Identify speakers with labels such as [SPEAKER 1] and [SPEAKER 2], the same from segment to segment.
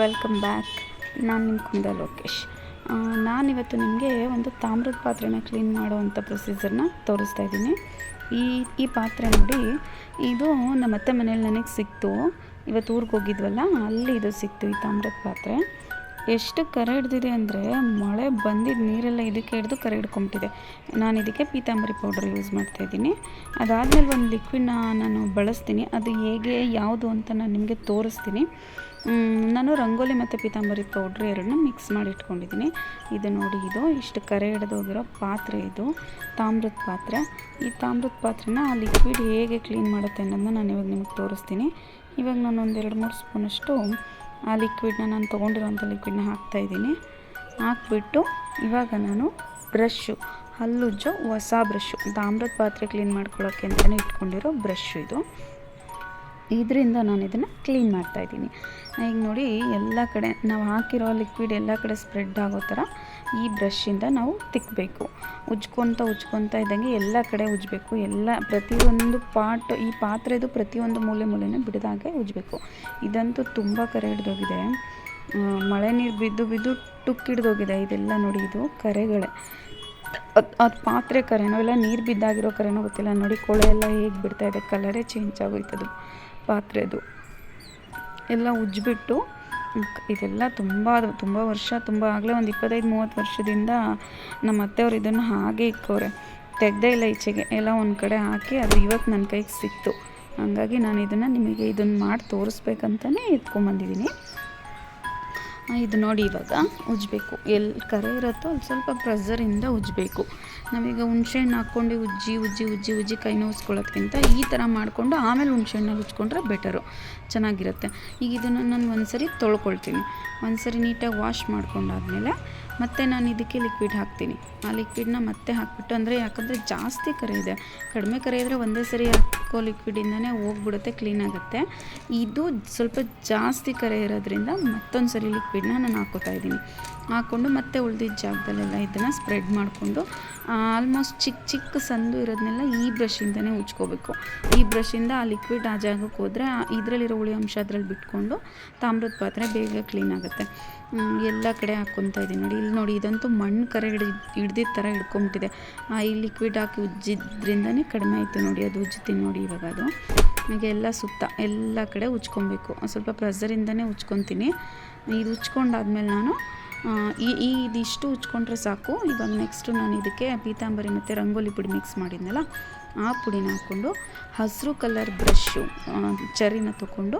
[SPEAKER 1] Welcome back ನಾನು ನಿಮ್ಮ ಕುಂದ ಲೋಕೇಶ್. ನಾನಿವತ್ತು ನಿಮಗೆ ಒಂದು ತಾಮ್ರದ ಪಾತ್ರೆನ ಕ್ಲೀನ್ ಮಾಡುವಂಥ ಪ್ರೊಸೀಜರ್ನ ತೋರಿಸ್ತಾ ಇದ್ದೀನಿ. ಈ ಈ ಪಾತ್ರೆ ನೋಡಿ, ಇದು ನಮ್ಮ ಅತ್ತೆ ಮನೇಲಿ ನನಗೆ ಸಿಕ್ತು. ಇವತ್ತು ಊರಿಗೆ ಹೋಗಿದ್ವಲ್ಲ, ಅಲ್ಲಿ ಇದು ಸಿಕ್ತು ಈ ತಾಮ್ರದ ಪಾತ್ರೆ. ಎಷ್ಟು ಕರೆ ಹಿಡ್ದಿದೆ ಅಂದರೆ, ಮಳೆ ಬಂದಿದ್ದ ನೀರೆಲ್ಲ ಇದಕ್ಕೆ ಹಿಡಿದು ಕರೆ ಹಿಡ್ಕೊಂಬಿಟ್ಟಿದೆ ನಾನು ಇದಕ್ಕೆ ಪೀತಾಂಬರಿ ಪೌಡರ್ ಯೂಸ್ ಮಾಡ್ತಾಯಿದ್ದೀನಿ ಅದಾದಮೇಲೆ ಒಂದು ಲಿಕ್ವಿಡ್ನ ನಾನು ಬಳಸ್ತೀನಿ. ಅದು ಹೇಗೆ, ಯಾವುದು ಅಂತ ನಾನು ನಿಮಗೆ ತೋರಿಸ್ತೀನಿ. ನಾನು ರಂಗೋಲಿ ಮತ್ತು ಪೀತಾಂಬರಿ ಪೌಡ್ರ್ ಎರಡನ್ನೂ ಮಿಕ್ಸ್ ಮಾಡಿ ಇಟ್ಕೊಂಡಿದ್ದೀನಿ. ಇದು ನೋಡಿ ಇದು, ಇಷ್ಟು ಕರೆ ಹಿಡಿದೋಗಿರೋ ಪಾತ್ರೆ ಇದು, ತಾಮ್ರದ ಪಾತ್ರೆ. ಈ ತಾಮ್ರದ ಪಾತ್ರೆನ ಆ ಲಿಕ್ವಿಡ್ ಹೇಗೆ ಕ್ಲೀನ್ ಮಾಡುತ್ತೆ ಅನ್ನೋದನ್ನ ನಾನು ಇವಾಗ ನಿಮಗೆ ತೋರಿಸ್ತೀನಿ. ಇವಾಗ ನಾನು ಒಂದು ಎರಡು ಮೂರು ಸ್ಪೂನಷ್ಟು ಆ ಲಿಕ್ವಿಡ್ನ ನಾನು ತೊಗೊಂಡಿರೋಂಥ ಲಿಕ್ವಿಡ್ನ ಹಾಕ್ತಾಯಿದ್ದೀನಿ ಹಾಕ್ಬಿಟ್ಟು ಇವಾಗ ನಾನು ಬ್ರಷ್ಷು ಹಲ್ಲುಜ್ಜೋ, ಹೊಸ ಬ್ರಷ್ಷು ತಾಮ್ರದ ಪಾತ್ರೆ ಕ್ಲೀನ್ ಮಾಡ್ಕೊಳ್ಳೋಕ್ಕೆ ಅಂತಲೇ ಇಟ್ಕೊಂಡಿರೋ ಬ್ರಷ್ಷು ಇದು. ಇದರಿಂದ ನಾನು ಇದನ್ನು ಕ್ಲೀನ್ ಮಾಡ್ತಾಯಿದ್ದೀನಿ ಈಗ ನೋಡಿ, ಎಲ್ಲ ಕಡೆ ನಾವು ಹಾಕಿರೋ ಲಿಕ್ವಿಡ್ ಎಲ್ಲ ಕಡೆ ಸ್ಪ್ರೆಡ್ ಆಗೋ ಥರ ಈ ಬ್ರಷಿಂದ ನಾವು ತಿಕ್ಕಬೇಕು ಉಜ್ಕೊತ ಉಜ್ಕೊತ ಇದ್ದಂಗೆ ಎಲ್ಲ ಕಡೆ ಉಜ್ಬೇಕು. ಎಲ್ಲ ಪ್ರತಿಯೊಂದು ಪಾಟ್ ಈ ಪಾತ್ರೆದು ಪ್ರತಿಯೊಂದು ಮೂಲೆ ಮೂಲೆನೂ ಬಿಡದಾಗೆ ಉಜ್ಬೇಕು. ಇದಂತೂ ತುಂಬ ಕರೆ ಹಿಡ್ದೋಗಿದೆ. ಮಳೆ ನೀರು ಬಿದ್ದು ಬಿದ್ದು ಟುಕ್ ಹಿಡ್ದೋಗಿದೆ ಇದೆಲ್ಲ ನೋಡಿ, ಇದು ಕರೆಗಳೇ. ಅದು ಪಾತ್ರೆ ಕರೆನೋ ಇಲ್ಲ, ನೀರು ಬಿದ್ದಾಗಿರೋ ಕರೆನೋ ಗೊತ್ತಿಲ್ಲ. ನೋಡಿ, ಕೊಳೆ ಎಲ್ಲ ಹೇಗೆ ಇದೆ ಕಲರೇ ಚೇಂಜ್ ಆಗೋಯ್ತದು. ಪಾತ್ರೆದು ಎಲ್ಲ ಉಜ್ಜಿಬಿಟ್ಟು ಇದೆಲ್ಲ ತುಂಬ ತುಂಬ ವರ್ಷ, ತುಂಬ ಆಗಲೇ ಒಂದು ಇಪ್ಪತ್ತೈದು, ಮೂವತ್ತು ವರ್ಷದಿಂದ ನಮ್ಮ ಅತ್ತೆಯವರು ಇದನ್ನು ಹಾಗೆ ಇಕ್ಕೋರೆ. ತೆಗ್ದೇ ಇಲ್ಲ ಈಚೆಗೆ, ಎಲ್ಲ ಒಂದು ಕಡೆ ಹಾಕಿ ಅದು ಇವತ್ತು ನನ್ನ ಕೈಗೆ ಸಿಕ್ತು. ಹಾಗಾಗಿ ನಾನು ಇದನ್ನು ನಿಮಗೆ ಇದನ್ನು ಮಾಡಿ ತೋರಿಸ್ಬೇಕಂತಲೇ ಎತ್ಕೊಂಬಂದಿದ್ದೀನಿ ಇದು ನೋಡಿ ಇವಾಗ, ಉಜ್ಜಬೇಕು. ಎಲ್ಲಿ ಕರೆ ಇರುತ್ತೋ ಅಲ್ಲಿ ಸ್ವಲ್ಪ ಪ್ರೆಸರಿಂದ ಉಜ್ಜಬೇಕು. ನಾವೀಗ ಹುಣ್ಸೆಹಣ್ಣು ಹಾಕ್ಕೊಂಡು ಉಜ್ಜಿ ಉಜ್ಜಿ ಉಜ್ಜಿ ಉಜ್ಜಿ ಕೈ ನೋವಿಸ್ಕೊಳ್ಳೋದ್ಕಿಂತ ಈ ಥರ ಮಾಡಿಕೊಂಡು ಆಮೇಲೆ ಹುಣ್ಸೆಹಣ್ಣಲ್ಲಿ ಉಜ್ಕೊಂಡ್ರೆ ಬೆಟರು ಚೆನ್ನಾಗಿರುತ್ತೆ. ಈಗ ಇದನ್ನು ನಾನು ಒಂದು ಸರಿ ತೊಳ್ಕೊಳ್ತೀನಿ. ಒಂದು ಸರಿ ನೀಟಾಗಿ ವಾಶ್ ಮಾಡ್ಕೊಂಡಾದ್ಮೇಲೆ ಮತ್ತೆ ನಾನು ಇದಕ್ಕೆ ಲಿಕ್ವಿಡ್ ಹಾಕ್ತೀನಿ. ಆ ಲಿಕ್ವಿಡ್ನ ಮತ್ತೆ ಹಾಕ್ಬಿಟ್ಟು, ಅಂದರೆ ಯಾಕಂದರೆ ಜಾಸ್ತಿ ಕರೆ ಇದೆ. ಕಡಿಮೆ ಕರೆ ಇದ್ದರೆ ಒಂದೇ ಸರಿ ಹಾಕೋ ಲಿಕ್ವಿಡಿಂದನೇ ಹೋಗ್ಬಿಡುತ್ತೆ ಕ್ಲೀನ್ ಆಗುತ್ತೆ. ಇದು ಸ್ವಲ್ಪ ಜಾಸ್ತಿ ಕರೆ ಇರೋದ್ರಿಂದ ಮತ್ತೊಂದು ಸರಿ ಲಿಕ್ವಿಡ್ನ ನಾನು ಹಾಕೋತಾ ಇದ್ದೀನಿ. ಹಾಕ್ಕೊಂಡು ಮತ್ತೆ ಉಳ್ದಿದ್ದ ಜಾಗದಲ್ಲೆಲ್ಲ ಇದನ್ನು ಸ್ಪ್ರೆಡ್ ಮಾಡಿಕೊಂಡು ಆಲ್ಮೋಸ್ಟ್ ಚಿಕ್ಕ ಚಿಕ್ಕ ಸಂದು ಇರೋದನ್ನೆಲ್ಲ ಈ ಬ್ರಷಿಂದನೇ ಉಜ್ಕೋಬೇಕು. ಈ ಬ್ರಷಿಂದ ಆ ಲಿಕ್ವಿಡ್ ಆ ಜಾಗಕ್ಕೆ ಹೋದರೆ ಇದರಲ್ಲಿರೋ ಹುಳಿ ಅಂಶ ಅದ್ರಲ್ಲಿ ಬಿಟ್ಕೊಂಡು ತಾಮ್ರದ ಪಾತ್ರೆ ಬೇಗ ಕ್ಲೀನ್ ಆಗುತ್ತೆ. ಎಲ್ಲ ಕಡೆ ಹಾಕ್ಕೊತಾ ಇದ್ದೀನಿ ನೋಡಿ. ಇಲ್ಲಿ ನೋಡಿ, ಇದಂತೂ ಮಣ್ಣು ಕರೆ ಹಿಡಿ ಹಿಡ್ದಿದ್ದ ಥರ ಹಿಡ್ಕೊಂಬಿಟ್ಟಿದೆ. ಈ ಲಿಕ್ವಿಡ್ ಹಾಕಿ ಉಜ್ಜಿದ್ರಿಂದನೇ ಕಡಿಮೆ ಆಯಿತು ನೋಡಿ, ಅದು ಉಜ್ಜುತ್ತೀನಿ ನೋಡಿ ಇವಾಗ ಅದು. ಹಾಗೆ ಎಲ್ಲ ಸುತ್ತ, ಎಲ್ಲ ಕಡೆ ಉಜ್ಕೊಬೇಕು. ಸ್ವಲ್ಪ ಪ್ರೆಸರಿಂದನೇ ಉಜ್ಕೊತೀನಿ. ಇದು ಉಚ್ಕೊಂಡಾದ್ಮೇಲೆ ನಾನು ಈ ಇದಿಷ್ಟು ಉಜ್ಕೊಂಡ್ರೆ ಸಾಕು. ಇವಾಗ ನೆಕ್ಸ್ಟು ನಾನು ಇದಕ್ಕೆ ಪೀತಾಂಬರಿ ಮತ್ತು ರಂಗೋಲಿ ಪುಡಿ ಮಿಕ್ಸ್ ಮಾಡಿದ್ನಲ್ಲ, ಆ ಪುಡಿನ ಹಾಕ್ಕೊಂಡು ಹಸಿರು ಕಲರ್ ಬ್ರಷ್ಷು ಚರಿನ ತೊಗೊಂಡು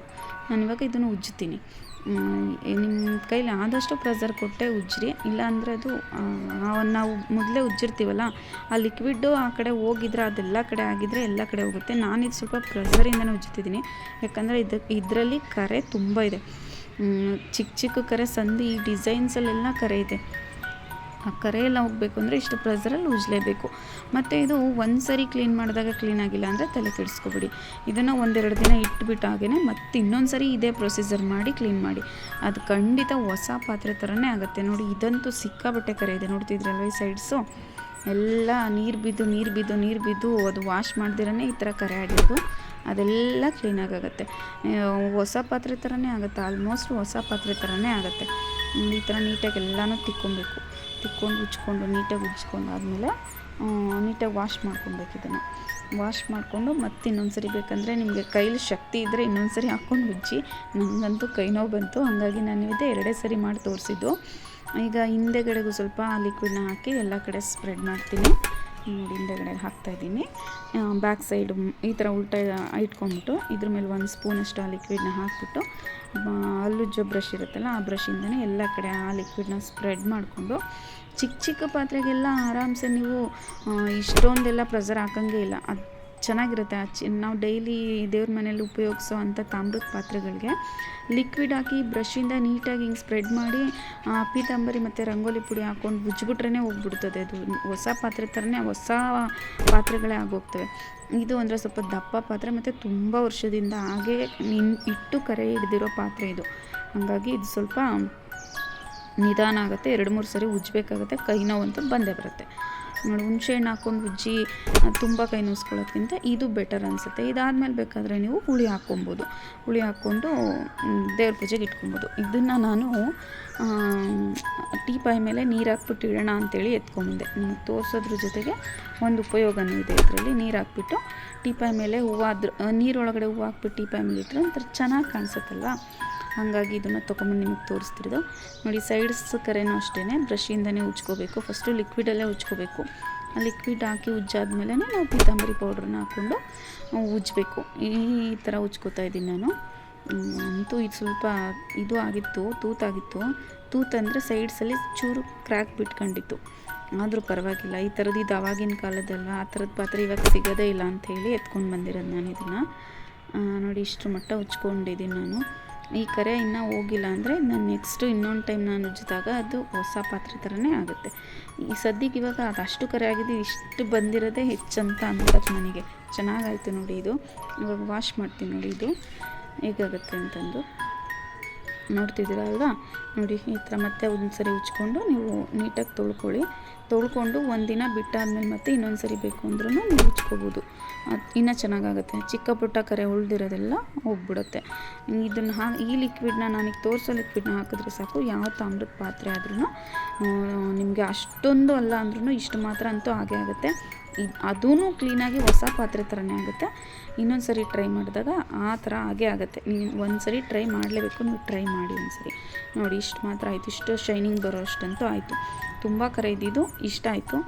[SPEAKER 1] ಇವಾಗ ಇದನ್ನು ಉಜ್ಜುತ್ತೀನಿ. ನಿಮ್ಮ ಕೈಲಿ ಆದಷ್ಟು ಪ್ರೆಸರ್ ಕೊಟ್ಟೆ ಉಜ್ಜಿರಿ. ಇಲ್ಲಾಂದರೆ ಅದು ನಾವು ಮೊದಲೇ ಉಜ್ಜಿರ್ತೀವಲ್ಲ, ಆ ಲಿಕ್ವಿಡ್ಡು ಆ ಕಡೆ ಹೋಗಿದ್ರೆ, ಅದೆಲ್ಲ ಕಡೆ ಆಗಿದ್ರೆ ಎಲ್ಲ ಕಡೆ ಹೋಗುತ್ತೆ. ನಾನಿದು ಸ್ವಲ್ಪ ಪ್ರೆಸರಿಂದನೇ ಉಜ್ಜುತ್ತಿದ್ದೀನಿ. ಯಾಕಂದರೆ ಇದಕ್ಕೆ ಇದರಲ್ಲಿ ಕರೆ ತುಂಬ ಇದೆ. ಚಿಕ್ಕ ಚಿಕ್ಕ ಕರೆ ಸಂದಿ ಈ ಡಿಸೈನ್ಸಲ್ಲೆಲ್ಲ ಕರೆ ಇದೆ. ಆ ಕರೆ ಎಲ್ಲ ಹೋಗಬೇಕು ಅಂದರೆ ಇಷ್ಟು ಪ್ರೆಸರಲ್ಲಿ ಉಜ್ಲೇಬೇಕು. ಮತ್ತು ಇದು ಒಂದು ಸರಿ ಕ್ಲೀನ್ ಮಾಡಿದಾಗ ಕ್ಲೀನ್ ಆಗಿಲ್ಲ ಅಂದರೆ ತಲೆ ಕೆಡಿಸ್ಕೊಬಿಡಿ. ಇದನ್ನು ಒಂದೆರಡು ದಿನ ಇಟ್ಬಿಟ್ಟು ಹಾಗೆಯೇ ಮತ್ತೆ ಇನ್ನೊಂದು ಸರಿ ಇದೇ ಪ್ರೊಸೀಜರ್ ಮಾಡಿ ಕ್ಲೀನ್ ಮಾಡಿ. ಅದು ಖಂಡಿತ ಹೊಸ ಪಾತ್ರೆ ಥರನೇ ಆಗುತ್ತೆ. ನೋಡಿ, ಇದಂತೂ ಸಿಕ್ಕಾಬಟ್ಟೆ ಕರೆ ಇದೆ. ನೋಡ್ತಿದ್ರಲ್ವ ಈ ಸೈಡ್ಸು ಎಲ್ಲ ನೀರು ಬಿದ್ದು ನೀರು ಬಿದ್ದು ನೀರು ಬಿದ್ದು ಅದು ವಾಶ್ ಮಾಡ್ದಿರೇ ಈ ಥರ ಕರೆ ಆಗಿರೋದು. ಅದೆಲ್ಲ ಕ್ಲೀನಾಗುತ್ತೆ ಹೊಸ ಪಾತ್ರೆ ಥರನೇ ಆಗುತ್ತೆ. ಆಲ್ಮೋಸ್ಟ್ ಹೊಸ ಪಾತ್ರೆ ಥರನೇ ಆಗುತ್ತೆ. ಈ ಥರ ನೀಟಾಗಿ ಎಲ್ಲನೂ ತಿಕ್ಕೊಬೇಕು. ತಿಕ್ಕೊಂಡು, ಉಜ್ಕೊಂಡು ನೀಟಾಗಿ ಉಜ್ಕೊಂಡು ಆದಮೇಲೆ ನೀಟಾಗಿ ವಾಶ್ ಮಾಡ್ಕೊಬೇಕು ಇದನ್ನು. ವಾಶ್ ಮಾಡಿಕೊಂಡು ಮತ್ತೆ ಇನ್ನೊಂದು ಸರಿ ಬೇಕಂದರೆ ನಿಮಗೆ ಕೈಲಿ ಶಕ್ತಿ ಇದ್ದರೆ ಇನ್ನೊಂದು ಸರಿ ಹಾಕ್ಕೊಂಡು ಉಜ್ಜಿ. ನನಗಂತೂ ಕೈ ನೋವು ಬಂತು. ಹಾಗಾಗಿ ನಾನು ಇದೆ ಎರಡೇ ಸರಿ ಮಾಡಿ ತೋರಿಸಿದ್ದು. ಈಗ ಹಿಂದೆಗಡೆಗೂ ಸ್ವಲ್ಪ ಲಿಕ್ವಿಡ್ನ ಹಾಕಿ ಎಲ್ಲ ಕಡೆ ಸ್ಪ್ರೆಡ್ ಮಾಡ್ತೀನಿ. ನೋಡಿ, ಹಿಂದೆಗಡೆ ಹಾಕ್ತಾಯಿದ್ದೀನಿ ಬ್ಯಾಕ್ ಸೈಡ್ ಈ ಥರ ಉಲ್ಟಾ ಇಟ್ಕೊಂಡ್ಬಿಟ್ಟು ಇದ್ರ ಮೇಲೆ ಒಂದು ಸ್ಪೂನಷ್ಟು ಆ ಲಿಕ್ವಿಡ್ನ ಹಾಕ್ಬಿಟ್ಟು ಹಲ್ಲುಜ್ಜೋ ಬ್ರಷ್ ಇರುತ್ತಲ್ಲ, ಆ ಬ್ರಷಿಂದನೇ ಎಲ್ಲ ಕಡೆ ಆ ಲಿಕ್ವಿಡ್ನ ಸ್ಪ್ರೆಡ್ ಮಾಡಿಕೊಂಡು, ಚಿಕ್ಕ ಚಿಕ್ಕ ಪಾತ್ರೆಗೆಲ್ಲ ಆರಾಮ್ಸೆ ನೀವು ಇಷ್ಟೊಂದೆಲ್ಲ ಪ್ರೆಸರ್ ಹಾಕಂಗೆ ಇಲ್ಲ. ಅದು ಚೆನ್ನಾಗಿರುತ್ತೆ. ಆ ನಾವು ಡೈಲಿ ದೇವ್ರ ಮನೇಲಿ ಉಪಯೋಗಿಸೋ ಅಂಥ ತಾಮ್ರದ ಪಾತ್ರೆಗಳಿಗೆ ಲಿಕ್ವಿಡ್ ಹಾಕಿ ಬ್ರಷಿಂದ ನೀಟಾಗಿ ಹಿಂಗೆ ಸ್ಪ್ರೆಡ್ ಮಾಡಿ ಪೀತಾಂಬರಿ ಮತ್ತು ರಂಗೋಲಿ ಪುಡಿ ಹಾಕ್ಕೊಂಡು ಉಜ್ಜಿಬಿಟ್ರೇ ಹೋಗ್ಬಿಡ್ತದೆ. ಅದು ಹೊಸ ಪಾತ್ರೆ ಥರನೇ ಹೊಸ ಪಾತ್ರೆಗಳೇ ಆಗೋಗ್ತವೆ. ಇದು ಅಂದರೆ ಸ್ವಲ್ಪ ದಪ್ಪ ಪಾತ್ರೆ ಮತ್ತು ತುಂಬ ವರ್ಷದಿಂದ ಹಾಗೆ ಇಟ್ಟು ಕರೆ ಹಿಡ್ದಿರೋ ಪಾತ್ರೆ ಇದು. ಹಾಗಾಗಿ ಇದು ಸ್ವಲ್ಪ ನಿಧಾನ ಆಗುತ್ತೆ. ಎರಡು ಮೂರು ಸರಿ ಉಜ್ಜಬೇಕಾಗುತ್ತೆ ಕೈ ನೋವು ಅಂತ ಬಂದೇ ಬರುತ್ತೆ. ನೋಡಿ ಹುಣ್ಸೆ ಹಣ್ಣು ಹಾಕ್ಕೊಂಡು ಉಜ್ಜಿ ತುಂಬ ಕೈ ನೋಸ್ಕೊಳ್ಳೋದ್ಕಿಂತ ಇದು ಬೆಟರ್ ಅನಿಸುತ್ತೆ. ಇದಾದಮೇಲೆ ಬೇಕಾದರೆ ನೀವು ಹುಳಿ ಹಾಕ್ಕೊಬೋದು. ಹುಳಿ ಹಾಕ್ಕೊಂಡು ದೇವ್ರ ಪೂಜೆಗೆ ಇಟ್ಕೊಬೋದು. ಇದನ್ನು ನಾನು ಟೀಪಾಯಿ ಮೇಲೆ ನೀರು ಹಾಕ್ಬಿಟ್ಟು ಇಡೋಣ ಅಂತೇಳಿ ಎತ್ಕೊಂಬಂದೆ ನಿಮಗೆ ತೋರಿಸೋದ್ರ ಜೊತೆಗೆ ಒಂದು ಉಪಯೋಗನೂ ಇದೆ ಇದರಲ್ಲಿ. ನೀರು ಹಾಕ್ಬಿಟ್ಟು ಟೀಪಾಯಿ ಮೇಲೆ ಹೂವು ಅದ್ರ ನೀರೊಳಗಡೆ ಹೂವು ಹಾಕ್ಬಿಟ್ಟು ಟೀಪಾಯಿ ಮೇಲೆ ಇಟ್ಟರೆ ಒಂಥರ ಚೆನ್ನಾಗಿ ಕಾಣಿಸುತ್ತಲ್ವ? ಹಾಗಾಗಿ ಇದನ್ನು ತೊಗೊಂಬಂದು ನಿಮಗೆ ತೋರಿಸ್ತಿರೋದು. ನೋಡಿ ಸೈಡ್ಸ್ ಕರೆನೂ ಅಷ್ಟೇ ಬ್ರಷಿಂದನೇ ಉಜ್ಕೋಬೇಕು. ಫಸ್ಟು ಲಿಕ್ವಿಡಲ್ಲೇ ಉಜ್ಕೋಬೇಕು. ಆ ಲಿಕ್ವಿಡ್ ಹಾಕಿ ಉಜ್ಜಾದ್ಮೇಲೆ ನಾವು ಪೀತಾಂಬರಿ ಪೌಡ್ರನ್ನ ಹಾಕ್ಕೊಂಡು ಉಜ್ಜಬೇಕು. ಈ ಥರ ಉಜ್ಕೋತಾ ಇದ್ದೀನಿ ನಾನು. ಅಂತೂ ಇದು ಸ್ವಲ್ಪ ಇದು ಆಗಿತ್ತು ತೂತಾಗಿತ್ತು ತೂತಂದರೆ ಸೈಡ್ಸಲ್ಲಿ ಚೂರು ಕ್ರ್ಯಾಕ್ ಬಿಟ್ಕೊಂಡಿತ್ತು. ಆದರೂ ಪರವಾಗಿಲ್ಲ. ಈ ಥರದ್ದು ಇದು ಅವಾಗಿನ ಕಾಲದಲ್ಲ ಆ ಥರದ ಪಾತ್ರೆ ಇವಾಗ ಸಿಗೋದೇ ಇಲ್ಲ ಅಂಥೇಳಿ ಎತ್ಕೊಂಡು ಬಂದಿರೋದು ನಾನು ಇದನ್ನು ನೋಡಿ, ಇಷ್ಟು ಮಟ್ಟ ಉಚ್ಕೊಂಡಿದ್ದೀನಿ ನಾನು. ಈ ಕರೆ ಇನ್ನೂ ಹೋಗಿಲ್ಲ ಅಂದರೆ ನಾನು ನೆಕ್ಸ್ಟು ಇನ್ನೊಂದು ಟೈಮ್ ನಾನು ಉಜ್ಜಿದಾಗ ಅದು ಹೊಸ ಪಾತ್ರೆ ಥರನೇ ಆಗುತ್ತೆ. ಈ ಸದ್ಯಕ್ಕೆ ಇವಾಗ ಅದು ಅಷ್ಟು ಕರೆ ಆಗಿದೆ, ಇಷ್ಟು ಬಂದಿರೋದೇ ಹೆಚ್ಚಂತ ಅನ್ಕೋದು ನನಗೆ ಚೆನ್ನಾಗಾಯಿತು ನೋಡಿ ಇದು. ಇವಾಗ ವಾಶ್ ಮಾಡ್ತೀನಿ ನೋಡಿ ಇದು. ಹೇಗಾಗುತ್ತೆ ಅಂತಂದು. ನೋಡ್ತಿದ್ದೀರ ಅಲ್ವಾ ನೋಡಿ, ಈ ಥರ ಮತ್ತೆ ಒಂದು ಸರಿ ಉಚ್ಕೊಂಡು ನೀವು ನೀಟಾಗಿ ತೊಳ್ಕೊಳ್ಳಿ. ತೊಳ್ಕೊಂಡು ಒಂದಿನ ಬಿಟ್ಟಾದ್ಮೇಲೆ ಮತ್ತೆ ಇನ್ನೊಂದು ಸರಿ ಬೇಕು ಅಂದ್ರೂ ನೀವು ಉಚ್ಕೋಬೋದು ಅದು ಇನ್ನೂ ಚೆನ್ನಾಗಾಗುತ್ತೆ. ಚಿಕ್ಕ ಪುಟ್ಟ ಕರೆ ಉಳ್ದಿರೋದೆಲ್ಲ ಹೋಗ್ಬಿಡುತ್ತೆ. ಇದನ್ನು ಹಾ, ಈ ಲಿಕ್ವಿಡ್ನ ನನಗೆ ತೋರಿಸೋ ಲಿಕ್ವಿಡ್ನ ಹಾಕಿದ್ರೆ ಸಾಕು. ಯಾವ ತಾಮ್ರದ ಪಾತ್ರೆ ಆದ್ರೂ ನಿಮಗೆ ಅಷ್ಟೊಂದು ಅಲ್ಲ ಅಂದ್ರೂ ಇಷ್ಟು ಮಾತ್ರ ಅಂತೂ ಹಾಗೆ ಆಗುತ್ತೆ. ಇದು ಅದೂ ಕ್ಲೀನಾಗಿ ಹೊಸ ಪಾತ್ರೆ ಥರನೇ ಆಗುತ್ತೆ. ಇನ್ನೊಂದು ಸರಿ ಟ್ರೈ ಮಾಡಿದಾಗ ಆ ಥರ ಹಾಗೇ ಆಗುತ್ತೆ. ನೀವು ಒಂದು ಸರಿ ಟ್ರೈ ಮಾಡಲೇಬೇಕು, ನೀವು ಟ್ರೈ ಮಾಡಿ ಒಂದು ಸರಿ ನೋಡಿ, ಇಷ್ಟು ಮಾತ್ರ ಆಯಿತು. ಇಷ್ಟು ಶೈನಿಂಗ್ ಬರೋ ಅಷ್ಟಂತೂ ಆಯಿತು. ತುಂಬ ಕರೆ ಇದ್ದಿದ್ದು ಇಷ್ಟ ಆಯಿತು.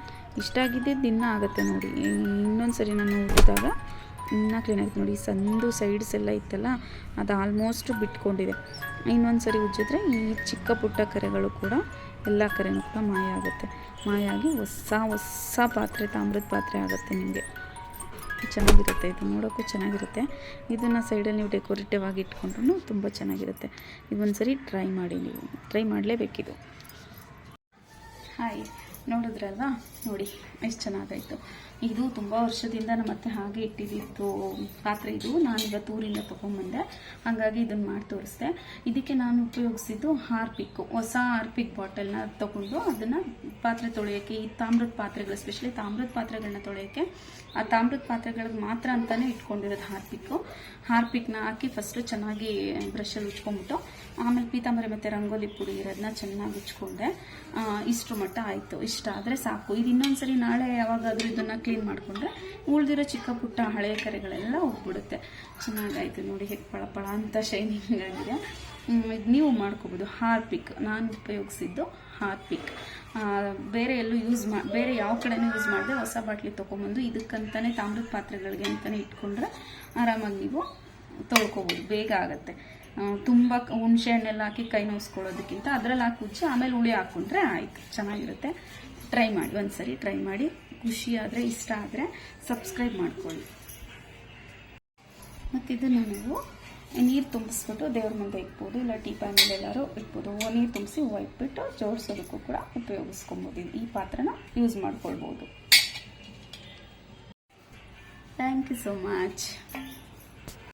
[SPEAKER 1] ಇಷ್ಟ ಆಗಿದ್ದಿದ್ದು ದಿನ ಆಗುತ್ತೆ ನೋಡಿ. ಇನ್ನೊಂದು ಸರಿ ನಾನು ಉಜ್ಜಿದಾಗ ಇನ್ನೂ ಕ್ಲೀನ್ ನೋಡಿ ಸಂದು ಸೈಡ್ಸ್ ಎಲ್ಲ ಇತ್ತಲ್ಲ, ಅದು ಆಲ್ಮೋಸ್ಟ್ ಬಿಟ್ಕೊಂಡಿದೆ. ಇನ್ನೊಂದು ಸರಿ ಉಜ್ಜಿದ್ರೆ ಈ ಚಿಕ್ಕ ಪುಟ್ಟ ಕರೆಗಳು ಕೂಡ ಎಲ್ಲ ಕರೆನೂ ಕೂಡ ಮಾಯ ಆಗುತ್ತೆ. ಮಾಯ ಆಗಿ ಹೊಸ ಹೊಸ ಪಾತ್ರೆ ತಾಮ್ರದ ಪಾತ್ರೆ ಆಗುತ್ತೆ ನಿಮಗೆ. ಚೆನ್ನಾಗಿರುತ್ತೆ ಇದು, ನೋಡೋಕ್ಕೂ ಚೆನ್ನಾಗಿರುತ್ತೆ. ಇದನ್ನು ಸೈಡಲ್ಲಿ ನೀವು ಡೆಕೋರೇಟಿವ್ ಆಗಿ ಇಟ್ಕೊಂಡ್ರು ತುಂಬ ಚೆನ್ನಾಗಿರುತ್ತೆ. ಇದೊಂದು ಸರಿ ಟ್ರೈ ಮಾಡಿ ನೀವು ಟ್ರೈ ಮಾಡಲೇಬೇಕಿದು. ಹಾಯ್ ನೋಡಿದ್ರಲ್ವಾ? ನೋಡಿ, ಎಷ್ಟು ಚೆನ್ನಾಗಾಯಿತು. ಇದು ತುಂಬ ವರ್ಷದಿಂದ ನಮ್ಮ ಅತ್ತೆ ಹಾಗೆ ಇಟ್ಟಿದ್ದಿತ್ತು ಪಾತ್ರೆ ಇದು. ನಾನು ಇವತ್ತು ಊರಿಂದ ತೊಗೊಂಬಂದೆ ಹಾಗಾಗಿ ಇದನ್ನು ಮಾಡಿ ತೋರಿಸ್ದೆ. ಇದಕ್ಕೆ ನಾನು ಉಪಯೋಗಿಸಿದ್ದು ಹಾರ್ಪಿಕ್ಕು. ಹೊಸ ಹಾರ್ಪಿಕ್ ಬಾಟಲ್ನ ತೊಗೊಂಡು ಅದನ್ನು ಪಾತ್ರೆ ತೊಳೆಯೋಕ್ಕೆ, ಈ ತಾಮ್ರದ ಪಾತ್ರೆಗಳು ಸ್ಪೆಷಲಿ ತಾಮ್ರದ ಪಾತ್ರೆಗಳನ್ನ ತೊಳೆಯೋಕ್ಕೆ, ಆ ತಾಮ್ರದ ಪಾತ್ರೆಗಳಿಗೆ ಮಾತ್ರ ಅಂತಲೇ ಇಟ್ಕೊಂಡಿರೋದು ಹಾರ್ಪಿಕ್ಕು. ಹಾರ್ಪಿಕ್ನ ಹಾಕಿ ಫಸ್ಟು ಚೆನ್ನಾಗಿ ಬ್ರಷಲ್ಲಿ ಉಚ್ಕೊಂಡ್ಬಿಟ್ಟು ಆಮೇಲೆ ಪೀತಾಂಬರಿ ಮತ್ತು ರಂಗೋಲಿ ಪುಡಿ ಇರೋದನ್ನ ಚೆನ್ನಾಗಿ ಉಚ್ಕೊಂಡೆ ಇಷ್ಟು ಮಟ್ಟ ಆಯಿತು. ಇಷ್ಟ ಆದರೆ ಸಾಕು. ಇದು ಇನ್ನೊಂದ್ಸರಿ ನಾಳೆ ಯಾವಾಗಾದರೂ ಇದನ್ನು ಕ್ಲೀನ್ ಮಾಡಿಕೊಂಡ್ರೆ ಉಳಿದಿರೋ ಚಿಕ್ಕ ಪುಟ್ಟ ಹಳೆಯ ಕರೆಗಳೆಲ್ಲ ಹೋಗ್ಬಿಡುತ್ತೆ ಚೆನ್ನಾಗಾಯ್ತು ನೋಡಿ, ಹೇಗೆ ಪಳ ಪಳ ಅಂತ ಶೈನಿಂಗ್ ಆಗಿದೆ. ಇದು ನೀವು ಮಾಡ್ಕೋಬೋದು. ಹಾರ್ಪಿಕ್ ನಾನು ಉಪಯೋಗಿಸಿದ್ದು ಹಾರ್ಪಿಕ್ ಬೇರೆ ಎಲ್ಲೂ ಯೂಸ್ ಮಾ, ಬೇರೆ ಯಾವ ಕಡೆನೂ ಯೂಸ್ ಮಾಡಿದೆ. ಹೊಸ ಬಾಟ್ಲಿ ತೊಗೊಂಬಂದು ಇದಕ್ಕಂತಲೇ ತಾಮ್ರದ ಪಾತ್ರೆಗಳಿಗೆ ಅಂತಲೇ ಇಟ್ಕೊಂಡ್ರೆ ಆರಾಮಾಗಿ ನೀವು ತೊಳ್ಕೊಬೋದು. ಬೇಗ ಆಗುತ್ತೆ. ತುಂಬ ಹುಣಸೆ ಹಣ್ಣೆಲ್ಲ ಹಾಕಿ ಕೈ ನೋಯಿಸ್ಕೊಳ್ಳೋದಕ್ಕಿಂತ ಅದರಲ್ಲಿ ಹಾಕಿ ಉಜ್ಜಿ ಆಮೇಲೆ ಹುಳಿ ಹಾಕ್ಕೊಂಡ್ರೆ ಆಯಿತು. ಚೆನ್ನಾಗಿರುತ್ತೆ. ಟ್ರೈ ಮಾಡಿ, ಒಂದ್ಸರಿ ಟ್ರೈ ಮಾಡಿ. ಖುಷಿ ಆದರೆ ಇಷ್ಟ ಆದರೆ ಸಬ್ಸ್ಕ್ರೈಬ್ ಮಾಡ್ಕೊಳ್ಳಿ. ಮತ್ತು ಇದನ್ನು ನೀವು ನೀರು ತುಂಬಿಸ್ಬಿಟ್ಟು ದೇವ್ರ ಮುಂದೆ ಇಟ್ಬೋದು ಇಲ್ಲ ಟೀಪಾಯ್ ಮೇಲೆ ಎಲ್ಲರೂ ಇಟ್ಬೋದು ನೀರು ತುಂಬಿಸಿ ಹೂವು ಜೋಡಿಸೋದಕ್ಕೂ ಕೂಡ ಉಪಯೋಗಿಸ್ಕೊಬೋದು. ಈ ಪಾತ್ರನ ಯೂಸ್ ಮಾಡ್ಕೊಳ್ಬೋದು. Thank you so much